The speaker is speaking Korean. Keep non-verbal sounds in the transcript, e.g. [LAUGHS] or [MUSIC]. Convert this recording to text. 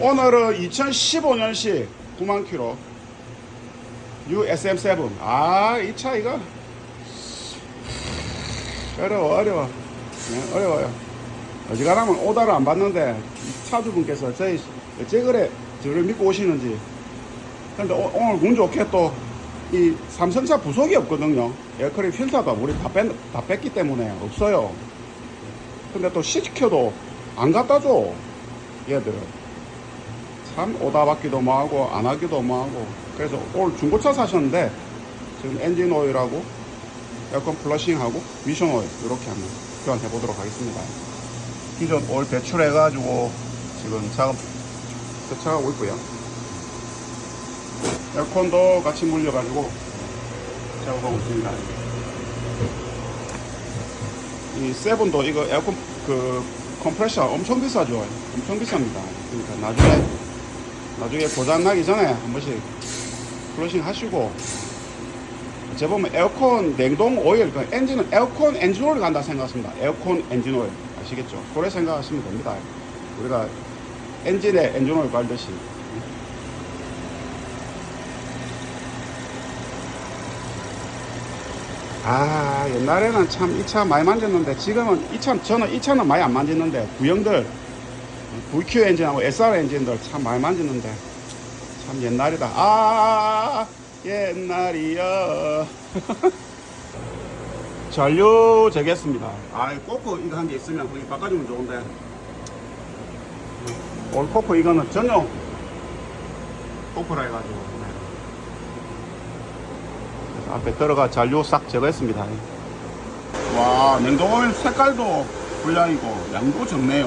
오늘은 2015년식 9만 킬로 USM7 아 이 차 이거 어려워 어려워. 네, 어려워요. 어지간하면 오다를 안 받는데 이 차주분께서 저희 어째 그래? 저를 믿고 오시는지. 근데 오, 오늘 운 좋게 또 이 삼성차 부속이 없거든요. 에어컨 필터도 우리 다, 뺐, 다 뺐기 때문에 없어요. 근데 또 시켜도 안 갖다 줘 얘들 참 오다 받기도 뭐하고 안 하기도 뭐하고 그래서 오늘 중고차 사셨는데 지금 엔진 오일하고 에어컨 플러싱하고 미션 오일 이렇게 한번 교환해 보도록 하겠습니다. 기존 오일 배출해 가지고 지금 작업 세차하고 있고요. 에어컨도 같이 물려 가지고 작업하고 있습니다. 이 세븐도 이거 에어컨 그 컴프레셔 엄청 비싸죠? 엄청 비쌉니다. 그러니까 나중에 나중에 고장 나기 전에 한 번씩 플러싱 하시고 제 보면 에어컨 냉동 오일 그 엔진은 에어컨 엔진 오일 간다 생각하십니다. 에어컨 엔진 오일. 아시겠죠? 그래 생각하시면 됩니다. 우리가 엔진에 엔진 오일 갈듯이. 아 옛날에는 참 이 차 많이 만졌는데 지금은 이 차 저는 이 차는 많이 안 만졌는데 구형들 VQ 엔진하고 SR 엔진들 참 많이 만졌는데 참 옛날이다. 아 옛날이여. [LAUGHS] 전류 재겠습니다. 아 코프 이거 한 개 있으면 거기 바꿔주면 좋은데. 올 코프 이거는 전용 코프라 해가지고. 네. 그래서 앞에 들어가 잔류 싹 제거했습니다. 와 냉동오일 색깔도 불량이고 양도 적네요